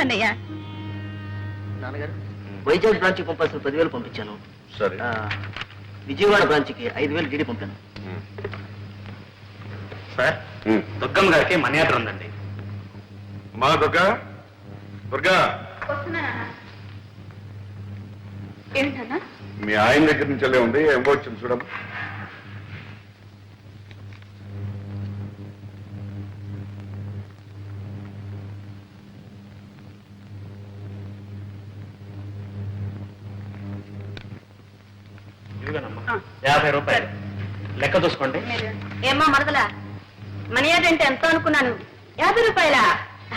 అన్నయ్య నాన్నగారు వైజాగ్ బ్రాంచ్కి పంపాల్సిన పదివేలు పంపించాను. సరే. ఆ, విజయవాడ బ్రాంచ్కి ఐదు వేలు డీడీ పంపాను. సార్. దుర్గమ్మ గారికి మనీ ఆర్డర్ ఉందండి. మా దుర్గా? దుర్గా? ఏమిటన్నా మీ ఆయన దగ్గర నుంచి వెళ్ళే ఉంది ఏం వచ్చింది చూడమ్మా ఇదిగోనమ్మా యాభై రూపాయలు లెక్క చూసుకోండి. ఏమ్మా మరదలా మనీ ఆర్డర్ అంటే ఎంత అనుకున్నాను. యాభై రూపాయలా?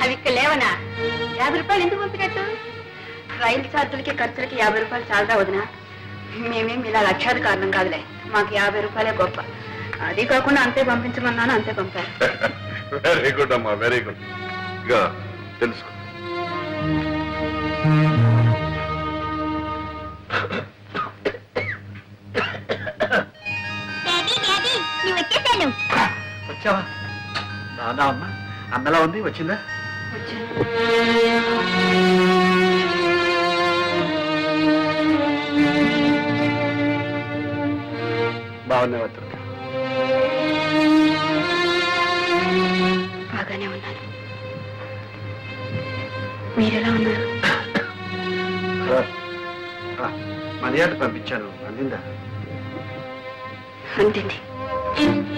అవి ఇక్కడ లేవనా? యాభై రూపాయలు ఎందుకు పంపినట్టు రైలు ఛార్జీలకి ఖర్చులకి యాభై రూపాయలు చాలదా వదినా? మేమేం ఇలా లక్షాది కారణం కాదులే. మాకు యాభై రూపాయలే గొప్ప. అది కాకుండా అంతే పంపించమన్నాను అంతే పంపారు. వెరీ గుడ్ అమ్మా వెరీ గుడ్ ఇక తెలుసుకో. వచ్చావా? రాదా అమ్మా అన్నలా ఉంది వచ్చిందా? బాగున్నావా దుర్గా? బాగానే ఉన్నాను మీరెలా ఉన్నారు? మర్యాద పంపించాను అందిందా? అంతింది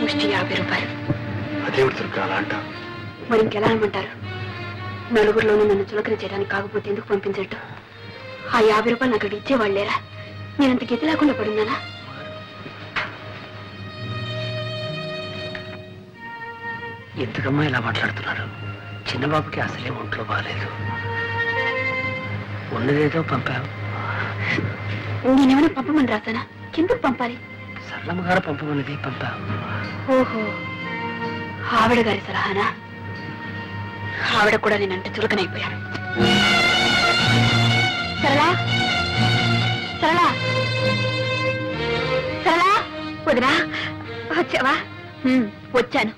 ముష్టి యాభై రూపాయలు. అదేవిడు దుర్గా అలా అంటావు. మరి ఇంకెలా అనమంటారు నలుగురిలోనూ నన్ను చులకన చేయడానికి కాకపోతే ఎందుకు పంపించట్టు? ఆ యాభై రూపాయలు నాకు అక్కడ ఇచ్చేవాళ్ళు లేరా నేనంత గతి లేకుండా పడున్నానా? ఎందుకమ్మా ఇలా మాట్లాడుతున్నారు? చిన్నబాబుకి అసలే ఒంట్లో బాగాలేదు ఉన్నదేదో పంపావు. నేనేమైనా పంపమని రాసానా ఎందుకు పంపాలి? సరళమ్మ గారు పంపమన్నది పంపావు. ఓహో. ఆవిడ గారి సలహానా? ఆవిడ కూడా నేనంటే చురుకనైపోయాను. సరళా? సరళా? సరళా? వదినా? వచ్చావా? వచ్చాను.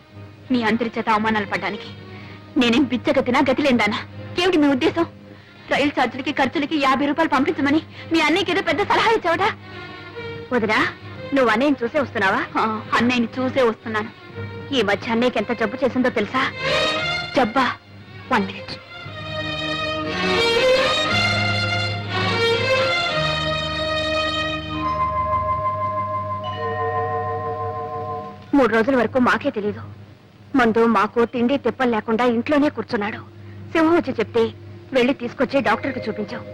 మీ అందరి చేత అవమానాలు పడ్డానికి. నేనేం పిచ్చగతినా గతిలేందానా ఏమిటి మీ ఉద్దేశం? రైలు ఛార్జీలకి ఖర్చులకి యాభై రూపాయలు పంపించమని మీ అన్నయ్యకి ఏదో పెద్ద సలహా ఇచ్చావట? వదినా నువ్వు అన్నయ్యని చూసే వస్తున్నావా? అన్నయ్యని చూసే వస్తున్నాను. ఈ మధ్య అన్నయ్యకి ఎంత జబ్బు చేసిందో తెలుసా? జబ్బా వన్ మినిట్ మూడు రోజుల వరకు మాకే తెలీదు. మందు మాకు తిండి తిప్పలు లేకుండా ఇంట్లోనే కూర్చున్నాడు. సింహం వచ్చి చెప్తే వెళ్ళి తీసుకొచ్చి డాక్టర్కి చూపించావు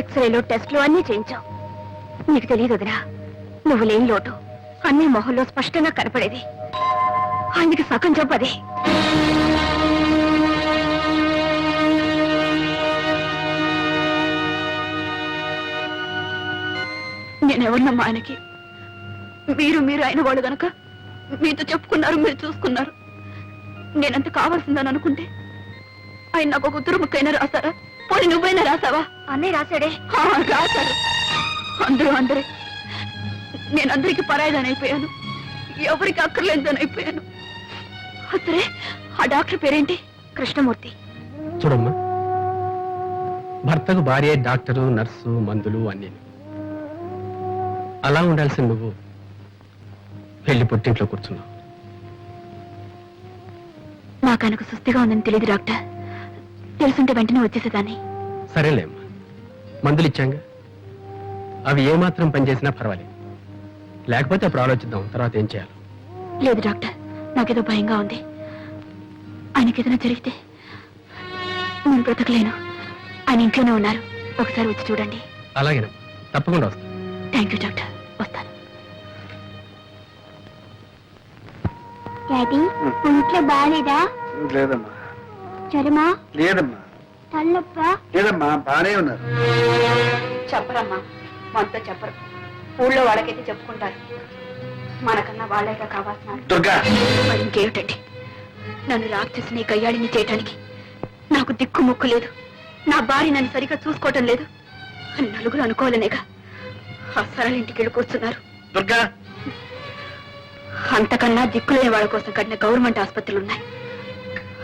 ఎక్స్రేలు టెస్ట్లు అన్నీ చేయించావు నీకు తెలియదు వదినా నువ్వు లేని లోటు. అన్ని మొహంలో స్పష్టంగా కనపడేది. ఆయనకి సగం అదే. నేనెవరినమ్మా ఆయనకి? మీరు మీరు అయిన వాళ్ళు గనక మీతో చెప్పుకున్నారు మీరు చూసుకున్నారు. నేనంత కావాల్సిందని అనుకుంటే ఆయన నాకు ఒక ఉత్తరం ముక్కైనా రాశారా పోనీ నువ్వైనా రాసావా? అన్నీ రాశాడే. రాశాడు అందరూ అందరే. నేను అందరికి పరాయిదని అయిపోయాను ఎవరికి అక్కర్లేదని అసలే ఆ డాక్టర్ పేరేంటి? కృష్ణమూర్తి. చూడమ్మా భర్తకు భార్య డాక్టరు నర్సు మందులు అన్నీ. అలా ఉండాల్సిన నువ్వు. వెళ్ళి పుట్టింట్లో కూర్చున్నావు. నాకు సుస్థిగా ఉందని తెలియదు డాక్టర్. తెలుసుంటే వెంటనే వచ్చేసేదాన్ని. సరేలేమ్మా మందులు ఇచ్చాంగా? అవి ఏమాత్రం పనిచేసినా పర్వాలేదు. లేకపోతే అప్పుడు ఆలోచిద్దాం తర్వాత ఏం చేయాలి. లేదు డాక్టర్. నాకేదో భయంగా ఉంది. ఆయనకి ఏదైనా జరిగితే నేను బ్రతకలేను. ఆయన ఇంట్లోనే ఉన్నారు. ఒకసారి వచ్చి చూడండి. అలాగేనమ్మా తప్పకుండా వస్తాను థ్యాంక్ యూ డాక్టర్. వస్తాను. డాడీ ఒంట్లో బాగాలేదా? లేదమ్మా. జ్వరమా లేదమ్మా. తల్లొప్ప లేదమ్మా బానే ఉన్నారు. చెప్పరమ్మా. మనతో చెప్పరు. ఊళ్ళో వాళ్ళకైతే చెప్పుకుంటారు. మనకన్నా వాళ్ళేగా కావాల్సిన దుర్గా! మరి ఇంకేమిటండి? నన్ను రాక్షసిని కయ్యాడిని చేయటానికి నాకు దిక్కు ముక్కు లేదు. నా భార్య నన్ను సరిగా చూసుకోవటం లేదు అని నలుగురు అనుకోవాలనేగా ఆ సరళ ఇంటికి వెళ్ళి కూర్చున్నారు. దుర్గా! అంతకన్నా దిక్కులేని వాళ్ళ కోసం కట్టిన గవర్నమెంట్ ఆసుపత్రులు ఉన్నాయి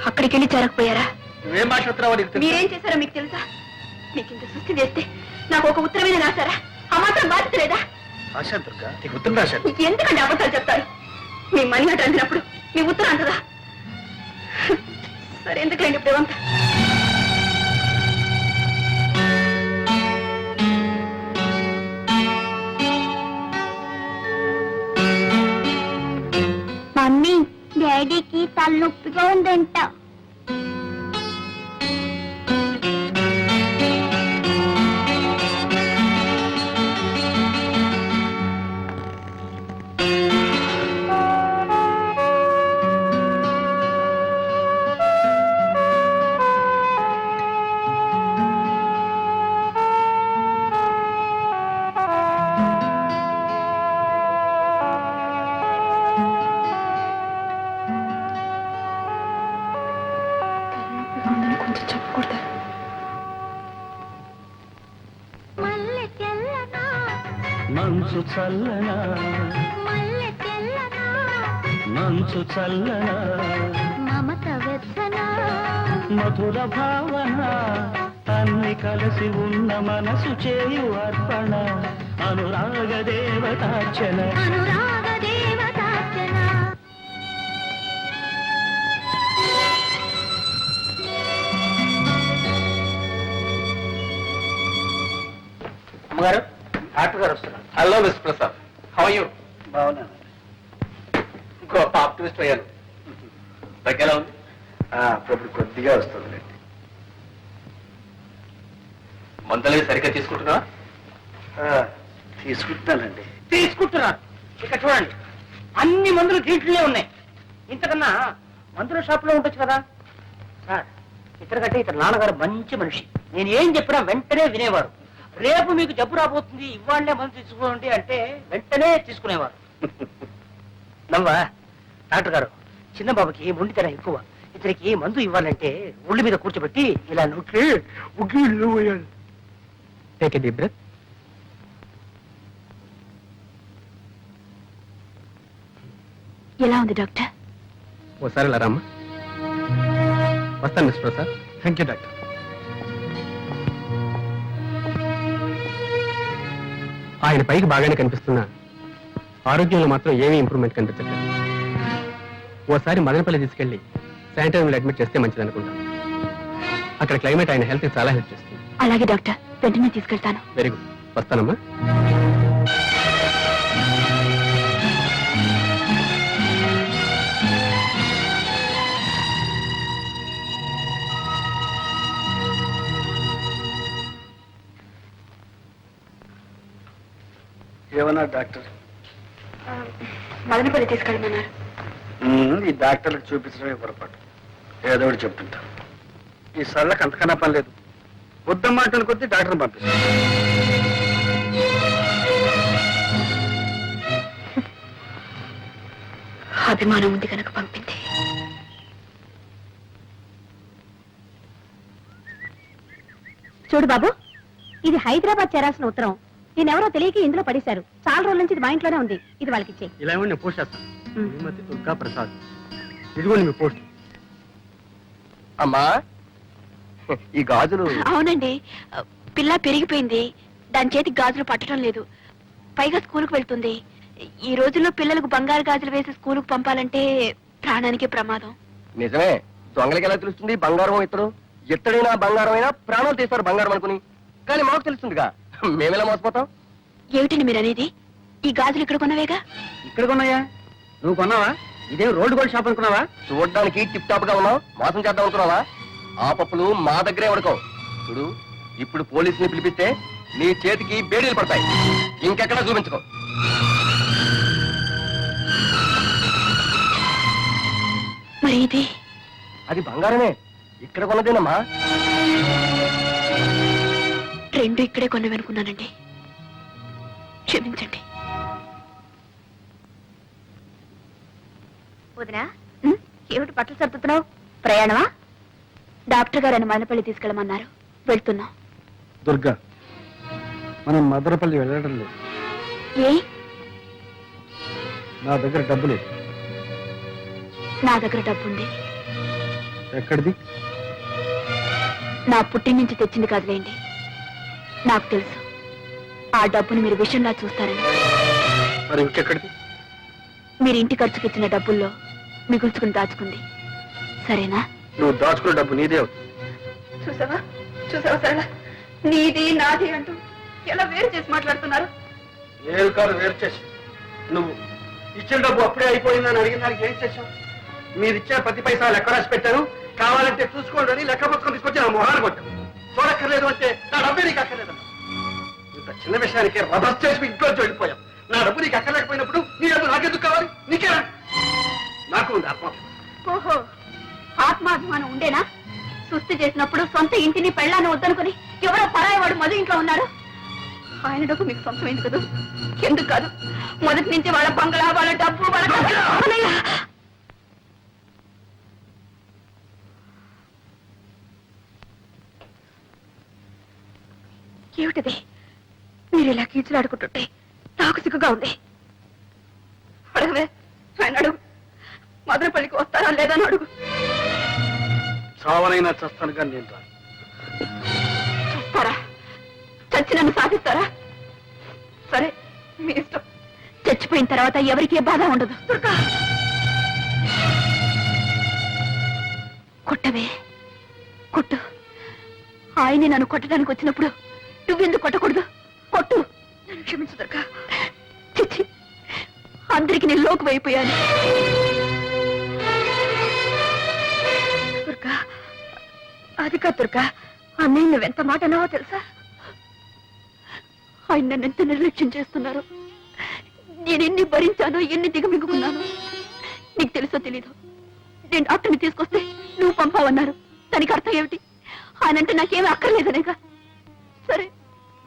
అక్కడికి వెళ్ళి చేరకపోయారా? నువ్వేం మాట్లాడుతున్నావో నీకు తెలుసా? మీరేం చేశారో మీకు తెలుసా? మీకు ఇంత సృష్టి చేస్తే నాకు ఒక ఉత్తరమైన రాశారా? ఆ మాత్రం బాధ్యత లేదా రాశాను దుర్గా నీకు ఉత్తరం రాశాను ఎందుకంటే అబద్ధాలు చెప్తారు? మీ మనీ ఆట అందినప్పుడు మీ ఉత్తరం అంతదా? సరే ఎందుకులేండి ఇప్పుడు ఇవంతా? మమ్మీ డాడీకి తలనొప్పిగా ఉందంట. మనసు చేయు అర్పణ. అనురాగ దేవతార్చన. అనురాగ దేవతార్చన. అమ్మగారు డాక్టర్ గారు వస్తున్నారు. Hello miss Prasad. How you బాగున్నాను. ఇంకో ఆప్టిమిస్ట్ అయ్యాను. దగ్గర ఉంది. ఆ, అప్పుడప్పుడు కొద్దిగా వస్తుంది మందులు సరిగ్గా తీసుకుంటున్నావా? తీసుకుంటున్నానండి. తీసుకుంటున్నారు ఇక చూడండి అన్ని మందులు దీంట్లోనే ఉన్నాయి. ఇంతకన్నా మందుల షాప్లో ఉండొచ్చు కదా? సార్ ఇతరకంటే ఇతర నాన్నగారు మంచి మనిషి. నేను ఏం చెప్పినా వెంటనే వినేవారు. రేపు మీకు జబ్బు రాబోతుంది ఇవాళ్ళే మందు తీసుకోండి అంటే వెంటనే తీసుకునేవారు. నవ్వా డాక్టర్ గారు చిన్న బాబుకి మొండితనం ఎక్కువ. ఇతనికి మందు ఇవ్వాలంటే ఒళ్ళు మీద కూర్చోబెట్టి ఇలా నొక్కి ఉగ్గి వేయాలి టేక్ డీప్ బ్రెత్ ఎలా ఉంది డాక్టర్? ఓసారి ఇలా రామ్మా. వస్తాను miss Prasad. Thank you doctor. ఆయన పైకి బాగానే కనిపిస్తున్నా ఆరోగ్యంలో మాత్రం ఏమీ ఇంప్రూవ్మెంట్ కనిపించట్లేదు. ఓసారి మదనపల్లి తీసుకెళ్ళి శానిటైజర్లో అడ్మిట్ చేస్తే మంచిది అనుకుంటాను అక్కడ క్లైమేట్ ఆయన హెల్త్ చాలా హెల్ప్ చేస్తుంది. అలాగే డాక్టర్. వెంటనే తీసుకెళ్తాను. వెరీ గుడ్ వస్తానమ్మా. ఏమన్నా డాక్టర్? మదనపల్లి తీసుకెళ్ళమన్నారు. ఈ డాక్టర్లకు చూపించడమే పొరపాటు. ఏదో ఒకటి చెప్తుంటా. ఈ సళ్ళకి అంతకన్నా పని లేదు. వద్దమ్మాటలు కొద్దీ డాక్టర్ని పంపిస్తాను. అభిమానం ఉంది కనుక పంపింది. చూడు బాబు ఇది హైదరాబాద్ చేరాల్సిన ఉత్తరం. నేనెవరో తెలియక ఇందులో పడేశారు. చాలా రోజుల నుంచి ఇది మా ఇంట్లోనే ఉంది. ఇది వాళ్ళకి ఇచ్చే ఇలా ఇవ్వండి నేను పోస్ట్ చేస్తాను. శ్రీమతి దుర్గా ప్రసాద్ ఇదిగోండి మీ పోస్ట్. అమ్మా ఈ గాజులు అవునండి. పిల్ల పెరిగిపోయింది. దాని చేతికి గాజులు పట్టడం లేదు. పైగా స్కూల్కి వెళ్తుంది. ఈ రోజుల్లో పిల్లలకు బంగారు గాజులు వేసి స్కూల్కి పంపాలంటే ప్రాణానికే ప్రమాదం. నిజమే. దొంగలకి ఎలా తెలుస్తుంది? బంగారం ఇతడు? ఎత్తడైనా బంగారం అయినా ప్రాణాలు తీస్తారు బంగారం అనుకుని. కానీ మాకు తెలుస్తుందిగా. మేమెలా మోసపోతాం? ఏమిటండి మీరు అనేది? ఈ గాజులు ఇక్కడ కొన్నవేగా? ఇక్కడ కొన్నాయా? నువ్వు కొన్నావా? ఇదేం రోడ్డు గోల్డ్ షాప్ అనుకున్నావా? చూడడానికి టిప్ టాప్గా ఉన్నావు. మోసం చేద్దాం అనుకున్నావా? ఆ పప్పులు మా దగ్గరే ఉడకవు చూడు ఇప్పుడు పోలీసుని పిలిపిస్తే నీ చేతికి బేడీలు పడతాయి. ఇంకెక్కడా చూపించుకో. మరి ఇది? అది బంగారమే. ఇక్కడ కొన్నదేనమ్మా. రెండు ఇక్కడే కొన్నవి అనుకున్నానండి. క్షమించండి. వదినా ఏమిటి బట్టలు సర్దుతున్నావు? ప్రయాణమా? డాక్టర్ గారు మదనపల్లి తీసుకెళ్ళమన్నారు. వెళ్తున్నాం. దుర్గా మనం మదనపల్లి వెళ్ళడం లేదు. ఏ? నా దగ్గర డబ్బు లేదు. నా దగ్గర డబ్బుంది. ఎక్కడిది? నా పుట్టి నుంచి తెచ్చింది కాదులేండి. నాకు తెలుసు. ఆ డబ్బుని మీరు విషయంలా చూస్తారని. మరి ఇంకెక్కడికి మీరు ఇంటి ఖర్చుకి ఇచ్చిన డబ్బుల్లో మిగుల్చుకుని దాచుకుంది. సరేనా? నువ్వు దాచుకున్న డబ్బు నీదే అవుతుంది. చూసావా? చూసావా సరళ? నీది నాది అంటూ ఎలా వేరు చేసి మాట్లాడుతున్నారు? నేను కాదు వేరు చేసి. నువ్వు ఇచ్చిన డబ్బు అప్పుడే అయిపోయిందని అడిగిన దానికి ఏం చేశావు? మీరు ఇచ్చిన ప్రతి పైసా లెక్క రాసి పెట్టాను. కావాలంటే చూసుకోండి అని లెక్క పుస్తకం తీసుకొచ్చి నా మొహాన్ని కొట్టాను చూడక్కర్లేదు అంటే నా డబ్బే నీకు అక్కర్లేదు ఇంత చిన్న విషయానికి రభస్ చేసి ఇంట్లో వెళ్ళిపోయాం నా డబ్బు నీకు అక్కర్లేకపోయినప్పుడు నీ డబ్బు నాకెందుకు కావాలి? నీకే నాకు ఉంది ఆత్మ ఓహో. ఆత్మాభిమానం ఉండేనా? సుస్థి చేసినప్పుడు సొంత ఇంటిని పెళ్ళాన్ని వద్దనుకుని ఎవరో పరాయవాడు మధు ఇంట్లో ఉన్నారు? ఆయన డబ్బు మీకు సొంతమైంది కదా? ఎందుకు కాదు? మొదటి నుంచి వాళ్ళ బంగళా వాళ్ళ డబ్బు వాళ్ళ! ఏమిటిది? మీరు ఇలా కీచులాడుకుంటుంటే నాకు సిగ్గుగా ఉంది. అడగవే ఆయన అడుగు మదనపల్లికి వస్తారా లేదా అని అడుగు. చావనైనా చస్తాను కానీ నేను రాను. చేస్తారా? చచ్చి నన్ను సాధిస్తారా? సరే మీ ఇష్టం. చచ్చిపోయిన తర్వాత ఎవరికి ఏ బాధ ఉండదు. దుర్గా! కొట్టవే. కొట్టు. ఆయన్ని నన్ను కొట్టడానికి వచ్చినప్పుడు నువ్వెందుకు కొట్టకూడదు? కొట్టు. నన్ను క్షమించు దుర్గా. చిచ్చి. అందరికి నేను లోకు అది కాదు దుర్గా అన్నయ్య నువ్వెంత మాట అన్నావో తెలుసా? ఆయన నన్ను ఎంత నిర్లక్ష్యం చేస్తున్నారు? నేను ఎన్ని భరించానో ఎన్ని దిగమింగుకున్నాను నీకు తెలుసో తెలీదు? నేను డాక్టర్ని తీసుకొస్తే నువ్వు పంపావన్నారు. దానికి అర్థం ఏమిటి? ఆయనంటే నాకేమీ అక్కర్లేదనేగా? సరే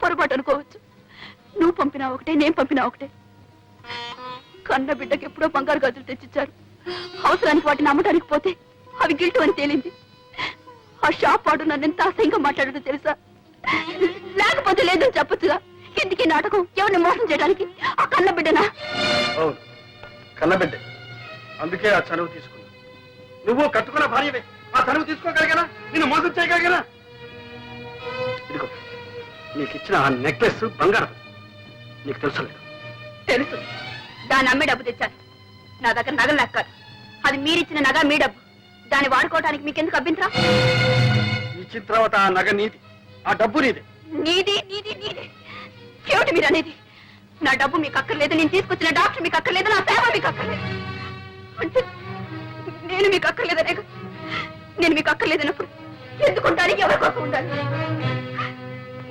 పొరపాటు అనుకోవచ్చు. నువ్వు పంపినా ఒకటే నేను పంపినా ఒకటే. కన్న బిడ్డకి ఎప్పుడో బంగారు గాజులు తెచ్చిచ్చారు. అవసరానికి వాటిని అమ్మడానికి పోతే అవి గిల్టు అని తేలింది. ఆ షాప్ వాడు నన్ను ఎంత అసహ్యంగా మాట్లాడదో తెలుసా? లేకపోతే లేదని చెప్పొచ్చుగా? ఎందుకు నాటకం ఎవరిని మోసం చేయడానికి? ఆ కన్న బిడ్డనా? అవును. కన్నబిడ్డ అందుకే ఆ చనువు తీసుకున్నా నువ్వు కట్టుకున్న భార్యవే. ఆ చనువు తీసుకోగలిగానా? నిన్ను మోసం చేయగలిగానా? ఇదిగో నీకు ఇచ్చిన ఆ నెక్లెస్ బంగారం. నీకు తెలుసు తెలుసు. దాన్ని అమ్మే డబ్బు తెచ్చాను. నా దగ్గర నగలు లెక్కాలి అది మీరిచ్చిన నగ మీ డబ్బు. దాన్ని వాడుకోవడానికి మీకెందుకు అభ్యంతరం? ఇచ్చిన తర్వాత ఆ నగ నీది. ఆ డబ్బు నీది. నీది నీది నీది. చెవిటి మీరు అనేది. నా డబ్బు మీకు అక్కర్లేదు నేను తీసుకొచ్చిన డాక్టర్ మీకు అక్కర్లేదు నా సేవ మీకు అక్కర్లేదు. అంటే నేను మీకు అక్కర్లేదనే నేను మీకు అక్కర్లేదన్నప్పుడు ఎందుకుంటాను ఎవరి కోసం ఉండాలి?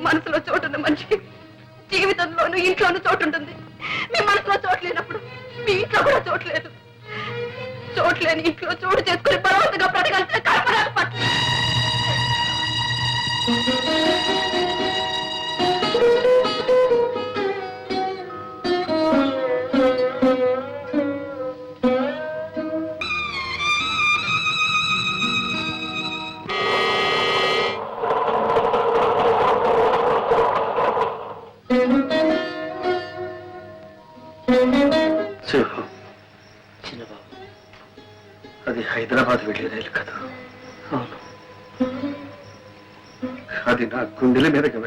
మనసులో చోటున్న మనిషి జీవితంలోనూ ఇంట్లోనూ చోటు ఉంటుంది. మీ మనసులో చోటు లేనప్పుడు మీ ఇంట్లో కూడా చోటు లేదు. చోటు లేని ఇంట్లో చోటు చేసుకుని బలవంతంగా బ్రతకాల్సిన కల్పన పట్ల. సింహం నా గుండెల మీదకి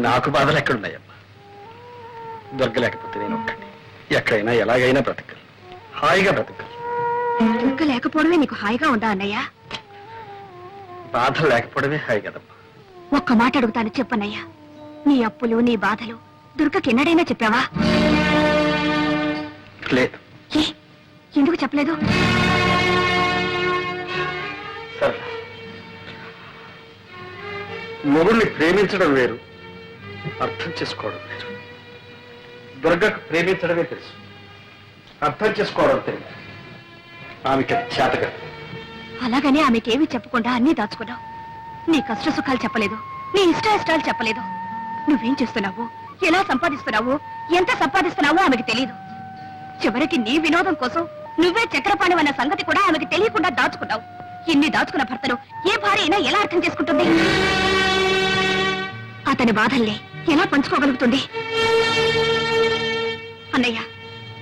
నాకు బాధలు ఎక్కడున్నాయమ్మా? దొరకలేకపోతే నేను ఒక్కడిని. ఎక్కడైనా ఎలాగైనా బ్రతకలు హాయిగా బ్రతకలు దుర్గ లేకపోవడమే నీకు హాయిగా ఉందా అన్నయ్య? బాధ లేకపోవడమే హాయి కదమ్మా. ఒక్క మాట అడుగుతాను చెప్పన్నయ్యా నీ అప్పులు నీ బాధలు దుర్గకి ఎన్నడైనా చెప్పావా? లేదు. ఏ? ఎందుకు చెప్పలేదు? మొగుడిని ప్రేమించడం వేరు. అర్థం చేసుకోవడం వేరు. దుర్గకు ప్రేమించడమే తెలుసు. అర్థం చేసుకోవడం తెలియదు ఆమెకి చేతగా అలాగని ఆమెకేమీ చెప్పకుండా అన్నీ దాచుకున్నావు. నీ కష్ట సుఖాలు చెప్పలేదు. నీ ఇష్ట ఇష్టాలు చెప్పలేదు. నువ్వేం చేస్తున్నావు? ఎలా సంపాదిస్తున్నావు? ఎంత సంపాదిస్తున్నావో ఆమెకి తెలియదు చివరికి నీ వినోదం కోసం నువ్వే చక్రపాణి అన్న సంగతి కూడా ఆమెకి తెలియకుండా దాచుకున్నావు. ఇన్ని దాచుకున్న భర్తను ఏ భార్య అయినా ఎలా అర్థం చేసుకుంటుంది? అతని బాధల్ని ఎలా పంచుకోగలుగుతుంది? అన్నయ్య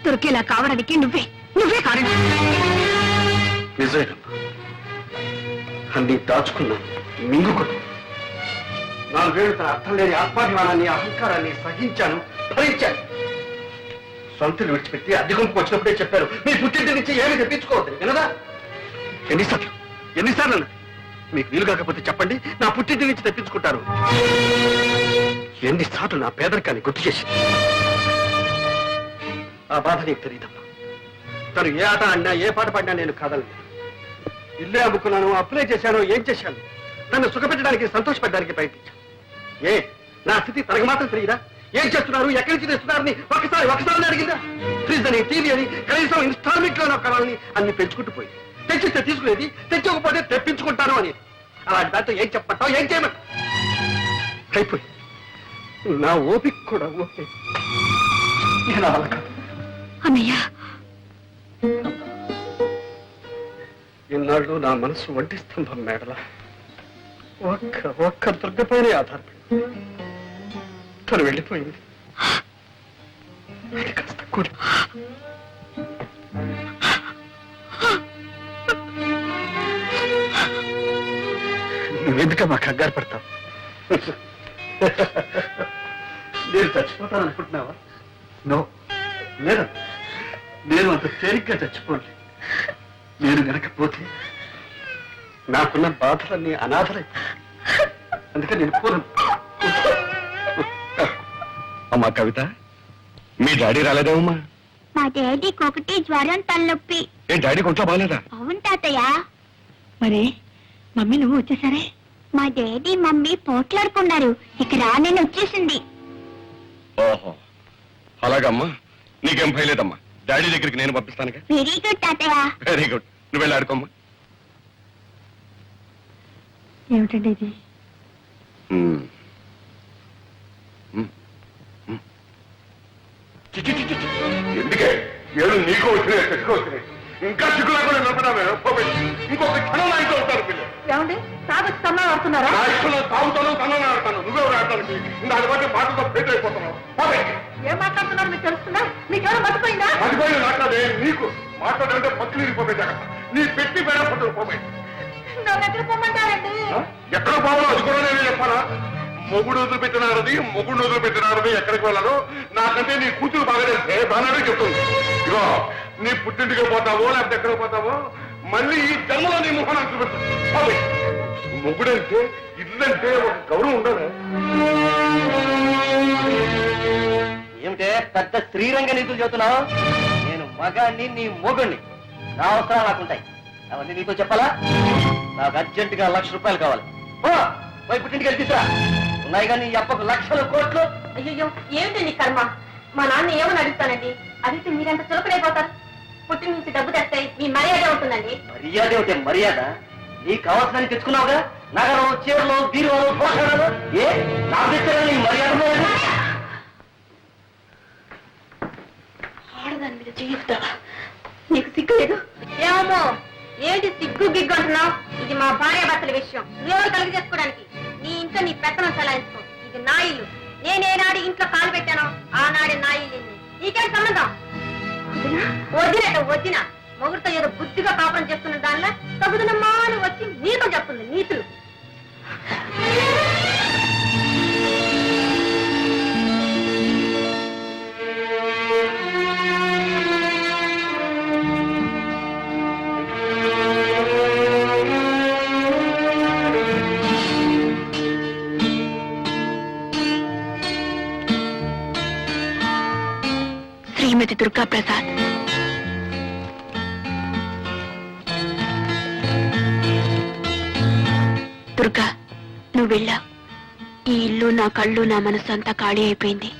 దొరికేలా కావడానికి నువ్వే నువ్వే కారణం. నిజమేనమ్మా. అన్ని దాచుకున్నాను మింగుకున్నాను. తన అర్థం లేని ఆత్మాభిమానాన్ని అహంకారాన్ని సహించాను భరించాను. సొంతలు విడిచిపెట్టి అద్దెకుంపు వచ్చినప్పుడే చెప్పారు మీ పుట్టింటి నుంచి ఏమి తెప్పించుకోవద్దు వినదా? ఎన్నిసార్లు? ఎన్నిసార్లు అన్నది? మీకు వీలు కాకపోతే చెప్పండి. నా పుట్టింటి నుంచి తెప్పించుకుంటారు ఎన్నిసార్లు నా పేదరికాన్ని గుర్తు చేసి. ఆ బాధ నీకు తెలియదమ్మా. తను ఏ ఆట ఆడినా ఏ పాట పాడినా నేను కాదలను. ఇల్లే అమ్ముకున్నాను అప్లై చేశాను ఏం చేశాను? నన్ను సుఖపెట్టడానికి సంతోషపడడానికి ప్రయత్నించాను. ఏ నా స్థితి తనకు మాత్రం తెలియదా? ఏం చేస్తున్నారు? ఎక్కడి నుంచి తెస్తున్నారని ఒకసారి ఒకసారి అడిగిందా? ఫ్రిజ్ అని టీవీ అని కనీసం ఇన్స్టాల్మెంట్లో కావాలని అన్ని పెంచుకుంటూ పోయింది. తెచ్చిస్తే తీసుకునేది తెచ్చకపోతే తెప్పించుకుంటాను అని. అలాంటి దాంతో ఏం చెప్పమంటావు ఏం చేయమంటావు అయిపోయి. నా ఓపిక కూడా ఓకే ఇక నా వల్ల కాదు. అన్నయ్య. ఇన్నాళ్ళు నా మనసు వంటి స్తంభం మేడల. ఒక్క ఒక్క దుర్గపైనే ఆధారపడి. తను వెళ్ళిపోయింది. అది కాస్త కూలి. నువ్వెందుక మా కంగారు పడతావు? నేను చచ్చిపోతాను అనుకుంటున్నావా? నో. లేదా నేను అంత తేలిగ్గా చచ్చిపోలేదు నేను గనకపోతే నాకున్న బాధలన్నీ అనాథలై అందుకని నేను పూర్వం అమ్మా కవిత మీ డాడీ రాలేదేమమ్మా మా డాడీకి ఒకటి జ్వరం తలనొప్పి. ఏ డాడీ కొంట్లో బాగాలేదా? అవును తాతయ్య. మరి మమ్మీ నువ్వు వచ్చేసరే? మా డాడీ మమ్మీ పోట్లాడుకున్నారు. ఇక రానని వచ్చేసింది. ఓహో. అలాగమ్మా నీకేం భయలేదమ్మా డాడీ దగ్గరికి నేను పంపిస్తానుగా. వెరీ గుడ్ తాతయ్య. వెరీ గుడ్ నువ్వు వెళ్ళి ఆడుకోమ్మా. ఏమిటండి ఇది? ఉమ్. ఉమ్. ఉమ్. చి, చి, చి, చి, చి. ఎందుకే? ఏడు నీకు వచ్చినాయి చెట్టుకు వచ్చినాయి. ఇంకా చిక్కు లేకుండా నిలబడామే ఇంకొక క్షణం ఏమండి? తాగొచ్చి తమ్మ ఆడుతున్నారా? నా ఇష్టంలో తాగుతాను తనని ఆడతాను. నువ్వెవరు ఆడటానికి దాని బట్టి మాటలతో పేట అయిపోతున్నావు. పోతే. ఏం మాట్లాడుతున్నారు మీకు తెలుస్తుందా? మీకేమైనా మర్చిపోయిందా? మర్చిపోయి మాట్లాడే నీకు మాట్లాడాలంటే పత్తులు ఇరిపోయి జాగ్రత్త. నీ పెట్టి బేడ పట్టులు పోయి నన్ను ఎక్కడ పొమ్మంటారండి. ఎక్కడ పోవాలో అది కూడా నేను చెప్పానా మొగుడు వదిలిపెట్టినారది మొగుడు వదిలిపెట్టినారది ఎక్కడికి వెళ్ళాలో నాకంటే నీ కూతురు బాగా తెలిసే బాగానే చెప్తుంది. ఇగో నీ పుట్టింటికి పోతావో లేకపోతే ఎక్కడికి పోతావో మళ్ళీ ఈ జన్మలో నీ ముఖాన్ని చూపిస్తాను మొగుడంటే ఇల్లంటే ఒక గౌరవం ఉండాలి. ఏమిటే పెద్ద శ్రీరంగ నీతులు చెబుతున్నావు? నేను మగాన్ని నీ మొగుణ్ణి. నా అవసరాలు నాకుంటాయి అవన్నీ నీతో చెప్పాలా? నాకు అర్జెంటుగా లక్ష రూపాయలు కావాలి. ఓ పోయి పుట్టింటికి వెళ్ళి తీసురా ఉన్నాయి కానీ ఈ అప్పకు లక్షల కోట్లు. అయ్యో ఏమిటి నీ కర్మ? మా నాన్న ఏమని అడుగుతానండి అడిగితే మీరంత చులకడైపోతారు పుట్టిన నుంచి డబ్బు తెస్తే మీ మర్యాద ఉంటుందండి. మర్యాద ఏమిటి మర్యాద? నీకు కావాల్సిన తెచ్చుకున్నావుగా? నగరం చీరలు బీరువాలు పోషణలు? ఏ? నాకు తెచ్చారా నీ మర్యాద? లేదు? ఆడదాని మీద చేయిస్తావా నీకు సిగ్గు లేదు? ఏమో ఏంటి సిగ్గు గిగ్గు అంటున్నావు? ఇది మా భార్య భర్తల విషయం. నువ్వెవరు కలిగి చేసుకోవడానికి? నీ ఇంట్లో నీ పెత్తనం చలాయించుకో ఇది నా ఇల్లు. నేనేనాడు ఇంట్లో కాలు పెట్టానో ఆనాడే నా ఇల్లు. నీకేం సంబంధం? వదిలేట వదిన. మొగుడితో ఏదో బుద్ధిగా కాపురం చేస్తున్న దానిలో తగుదనమ్మా అని వచ్చి నీతో చెప్తుంది నీతులు. శ్రీమతి దుర్గా ప్రసాద్. దుర్గా నువ్వు వెళ్ళా. ఈ ఇల్లు నా కళ్ళు నా మనసు అంతా ఖాళీ అయిపోయింది.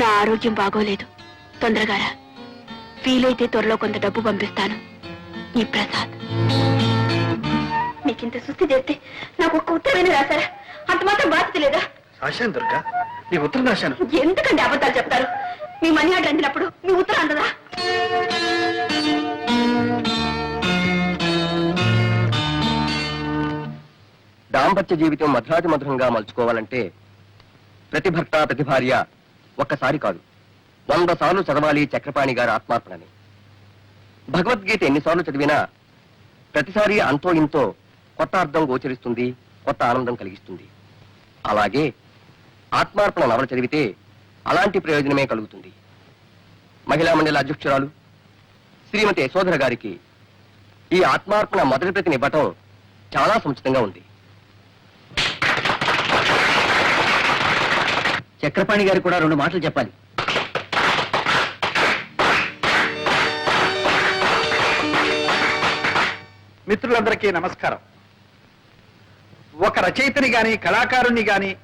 నా ఆరోగ్యం బాగోలేదు. తొందరగా రా. వీలైతే త్వరలో కొంత డబ్బు పంపిస్తాను. ఈ ప్రసాద్. మీకింత సుస్థి చేస్తే నాకు ఒక్క ఉత్తరమైన రాశారా? అంత మాత్రం బాధ్యత లేదా? రాశాను దుర్గా. నీ ఉత్తరం రాశాను. ఎందుకండి అబద్ధాలు చెప్తారు? మీ మనీ ఆర్డర్ అందినప్పుడు మీ ఉత్తరం అందదా? దాంపత్య జీవితం మధురాతి మధురంగా మలుచుకోవాలంటే ప్రతి భర్త ప్రతి భార్య ఒక్కసారి కాదు. వంద సార్లు చదవాలి చక్రపాణి గారి ఆత్మార్పణని. భగవద్గీత ఎన్నిసార్లు చదివినా ప్రతిసారి అంతో ఇంతో కొత్త అర్థం గోచరిస్తుంది కొత్త ఆనందం కలిగిస్తుంది. అలాగే ఆత్మార్పణ నవల చదివితే అలాంటి ప్రయోజనమే కలుగుతుంది. మహిళా మండలి అధ్యక్షురాలు శ్రీమతి యశోధర గారికి ఈ ఆత్మార్పణ మొదటి ప్రతిని ఇవ్వటం చాలా సముచితంగా ఉంది. చక్రపాణి గారు కూడా రెండు మాటలు చెప్పాలి. మిత్రులందరికీ నమస్కారం. ఒక రచయితని గాని కళాకారుణ్ణి గాని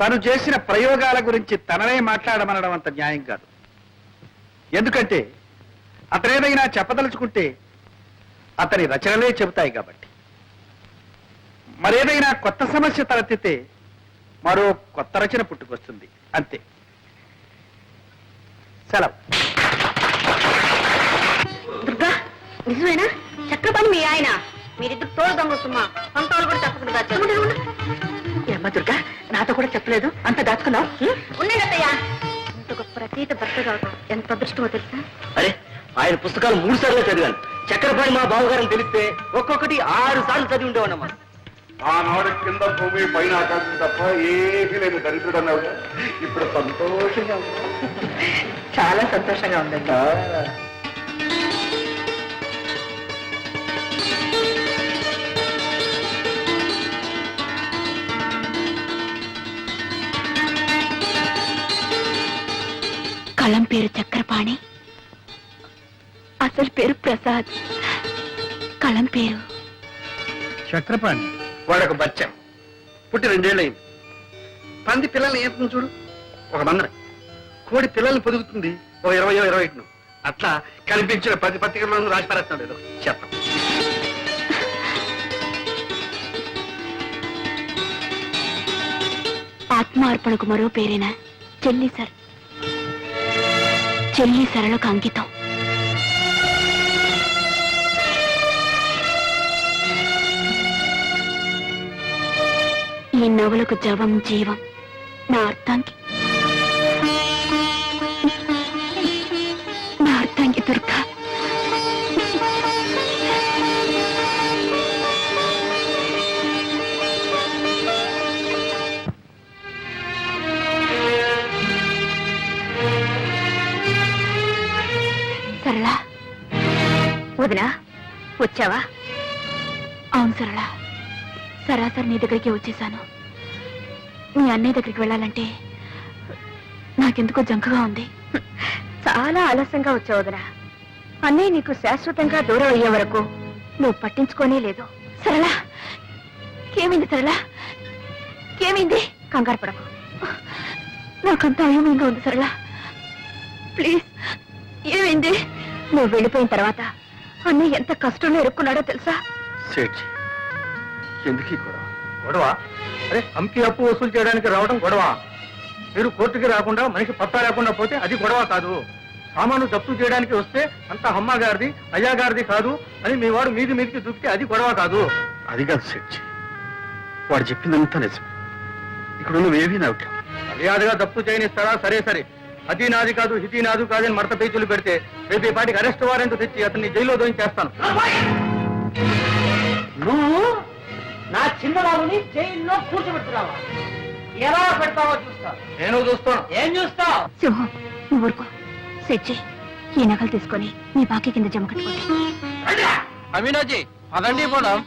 తను చేసిన ప్రయోగాల గురించి తననే మాట్లాడమనడం అంత న్యాయం కాదు. ఎందుకంటే అతనేదైనా చెప్పదలుచుకుంటే అతని రచనలే చెబుతాయి కాబట్టి. మరేదైనా కొత్త సమస్య తలెత్తితే మరో కొత్త రచన పుట్టుకొస్తుంది. అంతే. సెలవు. దుర్గా నిజమేనా? చక్రపాణి మీ ఆయన. మీరిద్దరు తోడు దొంగ సుమ్మా సొంతాలు కూడా తప్పకుండా దాచారు. ఏమ్మా దుర్గా నాతో కూడా చెప్పలేదు. అంత దాచుకున్నావు? ఉండేదత్తయ్యా ఇంత గొప్ప రచయిత భర్త కావటం ఎంత అదృష్టమో తెలుసా? అరే ఆయన పుస్తకాలు మూడు సార్లు చదివాను. చక్రపాణి మా బావగారని తెలిస్తే ఒక్కొక్కటి ఆరు సార్లు చదివి ఉండేవాడమ్మా. ఆనాడు కింద భూమి పైన ఆకాశం తప్ప ఏమీ లేని దరిద్రుడు అన్నావుగా. ఇప్పుడు సంతోషంగా చాలా సంతోషంగా ఉందండి. కలం పేరు చక్రపాణి. అసలు పేరు ప్రసాద్. కలం పేరు. చక్రపాణి. వాడొక బచ్చం. పుట్టి రెండేళ్ళయింది. పంది పిల్లల్ని ఏం చూడు? ఒక మందర. కోడి పిల్లల్ని పొదుగుతుంది ఓ ఇరవయో ఇరవై ఒకటిను అట్లా కనిపించిన పది పత్రికల్లోనూ రాసి పారేస్తున్నాడు ఏదో చెప్పం. ఆత్మార్పణకు మరో పేరేనా చెల్లి సర్. చెల్లి సరళకు అంకితం. ఈ నవలకు జవం జీవం. నా అర్థానికి సరళ. వదినా వచ్చావా? అవును సరళ. సరాసరి నీ దగ్గరికి వచ్చేసాను. మీ అన్నయ్య దగ్గరికి వెళ్ళాలంటే నాకెందుకో జంకగా ఉంది. చాలా ఆలస్యంగా వచ్చావు వదినా. అన్నయ్య నీకు శాశ్వతంగా దూరం అయ్యే వరకు నువ్వు పట్టించుకోనే లేదు. సరళ ఏమైంది సరళ? ఏమైంది? కంగారు పడకు. నాకంతా అయోమయంగా ఉంది సరళ. ప్లీజ్ ఏమైంది? నువ్వు వెళ్ళిపోయిన తర్వాత అన్నయ్య ఎంత కష్టంలో ఇరుక్కున్నాడో తెలుసా? సేఠ్ ఎందుకు ఈ గొడవ? గొడవ? అరే హంపి అప్పు వసూలు చేయడానికి రావడం గొడవ. మీరు కోర్టుకి రాకుండా మనిషి పత్తా లేకుండా పోతే అది గొడవ కాదు. సామాను జప్తు చేయడానికి వస్తే అంత అమ్మ గారిది అయ్యా గారిది కాదు అని మీ వాడు మీది మీదికి దూకితే అది గొడవ కాదు. అది కాదు సేఠ్ వాడు చెప్పిందంతా నిజం ఇక్కడ నువ్వేమీ నవ్వు మర్యాదగా జప్తు చేయనిస్తారా సరే సరే. అది నాది కాదు ఇది నాది కాదని మడత పేచీలు పెడితే రేపు ఈ పాటికి అరెస్ట్ వారెంట్ తెచ్చి అతన్ని జైల్లో దోయించేస్తాను. నువ్వు నా చిన్నబాబుని జైల్లో కూర్చోబెట్టురావా ఎలా పెడతావో చూస్తా నేను చూస్తాను. ఏం చూస్తావు? సింహం నువ్వు ఊరుకో. సెచ్చి ఈ నగలు తీసుకొని నీ బాకీ కింద జమ కట్టుకోండి. అమీనాజీ పదండి పోదాం.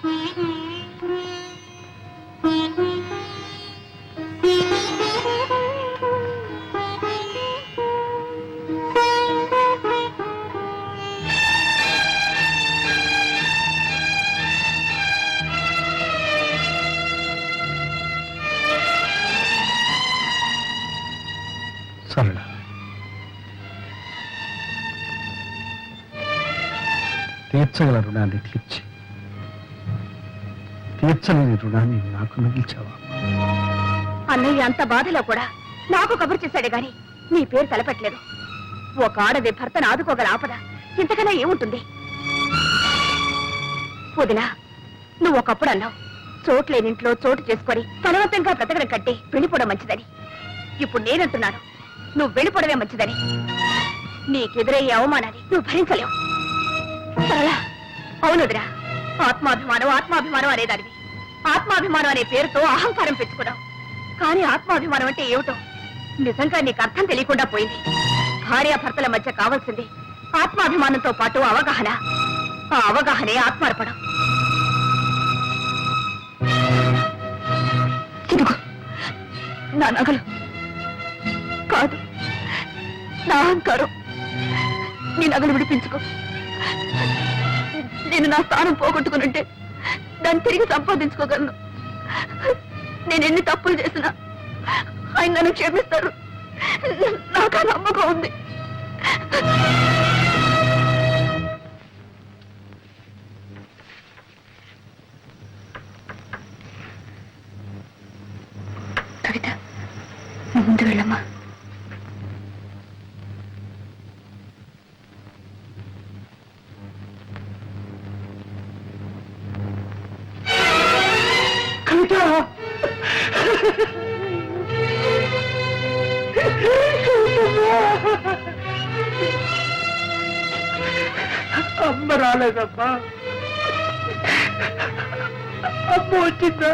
తీర్చగల రుణాన్ని తీర్చి. తీర్చలేని రుణాన్ని నాకు మిగిల్చావా? అన్నయ్య అంత బాధలో కూడా నాకు కబురు చేశాడే గాని నీ పేరు తలపెట్టలేదు. ఒక ఆడది భర్తను ఆదుకోగల ఆపద ఇంతకన్నా ఏముంటుంది? వదినా నువ్వు ఒకప్పుడు అన్నావు చోటు చోటు చేసుకొని బలవంతంగా బ్రతకడం కట్టి వెళ్ళిపోవడం మంచిదని. ఇప్పుడు నేనంటున్నాను నువ్వు వెళ్ళిపోవడమే మంచిదని. నీకెదురయ్యే అవమానాన్ని నువ్వు భరించలేవు. అవునుదిరా. ఆత్మాభిమానం ఆత్మాభిమానం అనేదానివి. ఆత్మాభిమానం అనే పేరుతో అహంకారం పెంచుకున్నావు. కానీ ఆత్మాభిమానం అంటే ఏమిటో నిజంగా నీకు అర్థం తెలియకుండా పోయింది. భార్యాభర్తల మధ్య కావాల్సింది ఆత్మాభిమానంతో పాటు అవగాహన. ఆ అవగాహనే ఆత్మార్పణం. ఇదిగో నా నగలు. కాదు నా అహంకారం. నీ నగలు విడిపించుకో. నేను నా స్థానం పోగొట్టుకునుంటే దాన్ని తిరిగి సంపాదించుకోగలను. నేను ఎన్ని తప్పులు చేసినా ఆయన నన్ను క్షమిస్తారు. నాకు నమ్మకం ఉంది. వచ్చిందా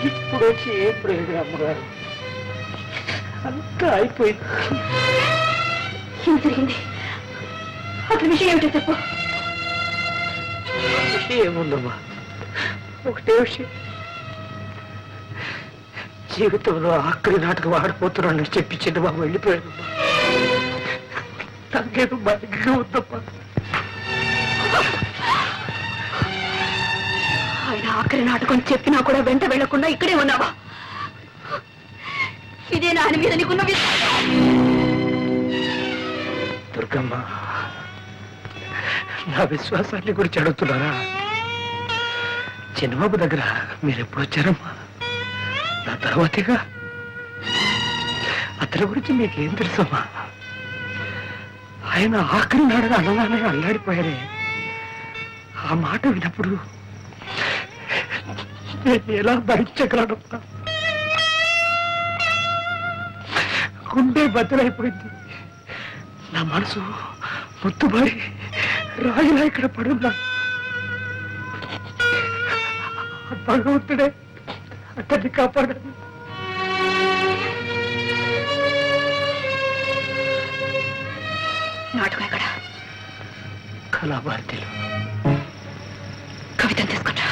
ఇప్పుడు వచ్చి ఏం ప్రయోజనం అమ్మగారు అంతా అయిపోయింది ఏం జరిగింది అసలు విషయం ఏమిటో చెప్పు ఏముందమ్మా ఒకటే విషయం జీవితంలో ఆఖరి నాటకం ఆడిపోతున్నానని చెప్పి చిన్నబాబు వెళ్ళిపోయానమ్మా నాకేదో బాగా ఉందమ్మా ఆయన ఆఖరి నాటకం చెప్పినా కూడా వెంట వెళ్ళకుండా ఇక్కడే ఉన్నావా? ఇదే నా ఆయన మీద నీకున్న. దుర్గమ్మ నా విశ్వాసాన్ని గురించి అడుగుతున్నారా? చిన్నబాబు దగ్గర మీరు ఎప్పుడు వచ్చారమ్మా? నా తర్వాతగా? అతని గురించి మీకేం తెలుసమ్మా? ఆయన ఆఖరి నాడగా అన్నదాన్ని అల్లాడిపోయారే. ఆ మాట వినప్పుడు నేను ఎలా భరించగలను? గుండె బద్దలైపోయింది. నా మనసు ముత్తుబడి రాయిలా ఇక్కడ పడున్నా భగవంతుడే అతన్ని కాపాడాను నాటకం ఎక్కడ? కళాభారతిలో. కవితను తీసుకుంటా.